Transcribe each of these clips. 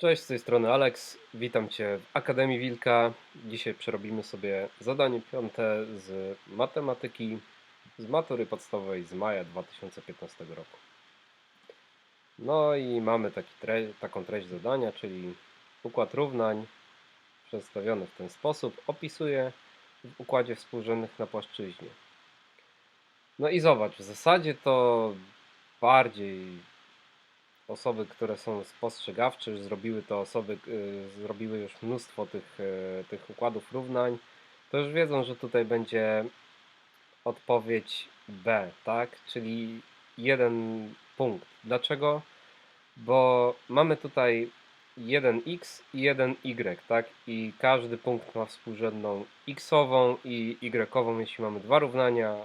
Cześć, z tej strony Alex. Witam Cię w Akademii Wilka. Dzisiaj przerobimy sobie zadanie piąte z matematyki z matury podstawowej z maja 2015 roku. No i mamy tre- taką treść zadania, czyli układ równań przedstawiony w ten sposób opisuje w układzie współrzędnych na płaszczyźnie. No i zobacz, w zasadzie to bardziej osoby, które są spostrzegawcze, już zrobiły to osoby, y, zrobiły już mnóstwo tych, y, tych układów równań, to już wiedzą, że tutaj będzie odpowiedź B, tak? Czyli jeden punkt. Dlaczego? Bo mamy tutaj 1x i 1y, tak? I każdy punkt ma współrzędną x-ową i y-ową, jeśli mamy dwa równania.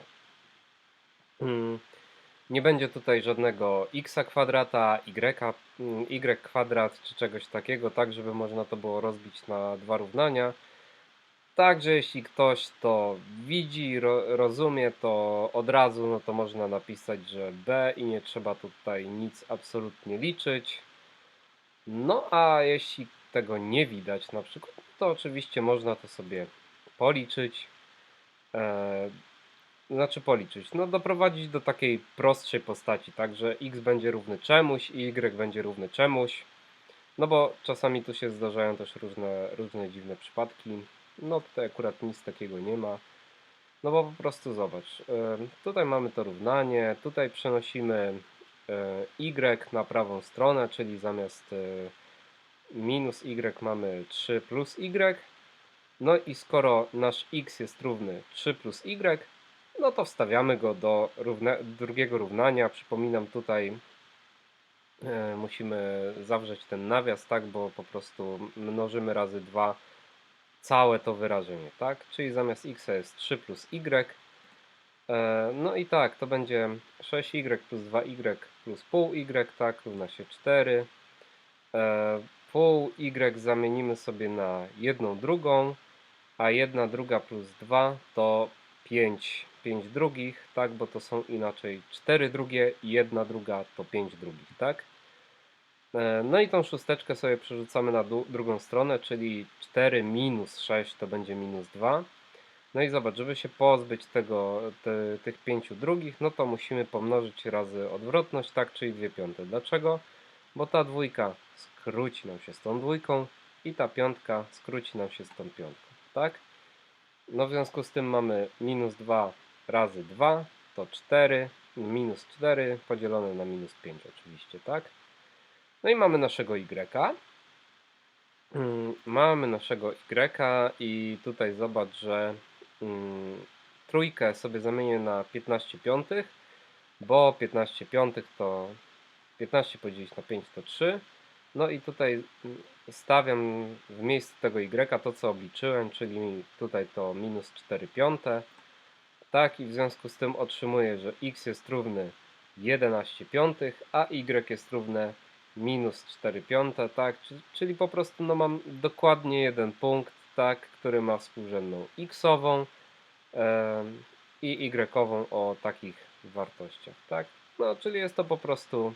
Nie będzie tutaj żadnego x kwadrata, y, y kwadrat czy czegoś takiego, tak żeby można to było rozbić na dwa równania. Także jeśli ktoś to widzi, ro, rozumie, to od razu no to można napisać, że b i nie trzeba tutaj nic absolutnie liczyć. No a jeśli tego nie widać na przykład, to oczywiście można to sobie policzyć. E, znaczy policzyć, no doprowadzić do takiej prostszej postaci, tak, że x będzie równy czemuś i y będzie równy czemuś, no bo czasami tu się zdarzają też różne, różne dziwne przypadki, no tutaj akurat nic takiego nie ma, no bo po prostu zobacz, tutaj mamy to równanie, tutaj przenosimy y na prawą stronę, czyli zamiast e, minus y mamy 3 plus y, no i skoro nasz x jest równy 3 plus y, no to wstawiamy go do równe, drugiego równania. Przypominam tutaj e, musimy zawrzeć ten nawias, tak, bo po prostu mnożymy razy 2 całe to wyrażenie, tak? Czyli zamiast x jest 3 plus y. E, no i tak, to będzie 6y plus 2y plus pół y, tak, równa się 4. E, pół y zamienimy sobie na jedną drugą, a jedna druga plus 2 to 5 5 drugich, tak, bo to są inaczej 4 drugie i 1 druga to 5 drugich, tak. E, no i tą szósteczkę sobie przerzucamy na drugą stronę, czyli 4 minus 6 to będzie minus 2. No i zobacz, żeby się pozbyć tego, te, tych 5 drugich, no to musimy pomnożyć razy odwrotność, tak, czyli 2 piąte. Dlaczego? Bo ta dwójka skróci nam się z tą dwójką i ta piątka skróci nam się z tą piątką, tak? No w związku z tym mamy minus 2 razy 2 to 4, minus 4 podzielone na minus 5 oczywiście, tak? No i mamy naszego y. Mm, mamy naszego y i tutaj zobacz, że mm, trójkę sobie zamienię na 15 piątych, bo 15 piątych to 15 podzielić na 5 to 3. No i tutaj mm, stawiam w miejscu tego y to, co obliczyłem, czyli tutaj to minus 4 piąte tak, i w związku z tym otrzymuję, że x jest równy 11 piątych, a y jest równe minus 4 piąte, tak, czyli po prostu no, mam dokładnie jeden punkt, tak, który ma współrzędną x-ową i y-ową o takich wartościach, tak. No, czyli jest to po prostu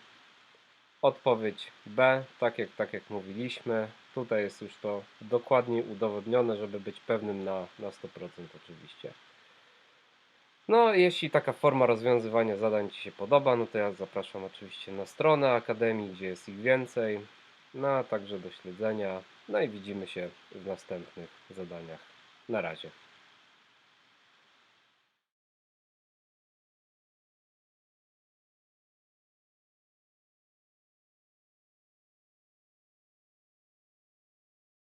odpowiedź B, tak jak, tak jak mówiliśmy. Tutaj jest już to dokładnie udowodnione, żeby być pewnym na, na 100% oczywiście. No, jeśli taka forma rozwiązywania zadań Ci się podoba, no to ja zapraszam oczywiście na stronę Akademii, gdzie jest ich więcej, no a także do śledzenia. No i widzimy się w następnych zadaniach. Na razie.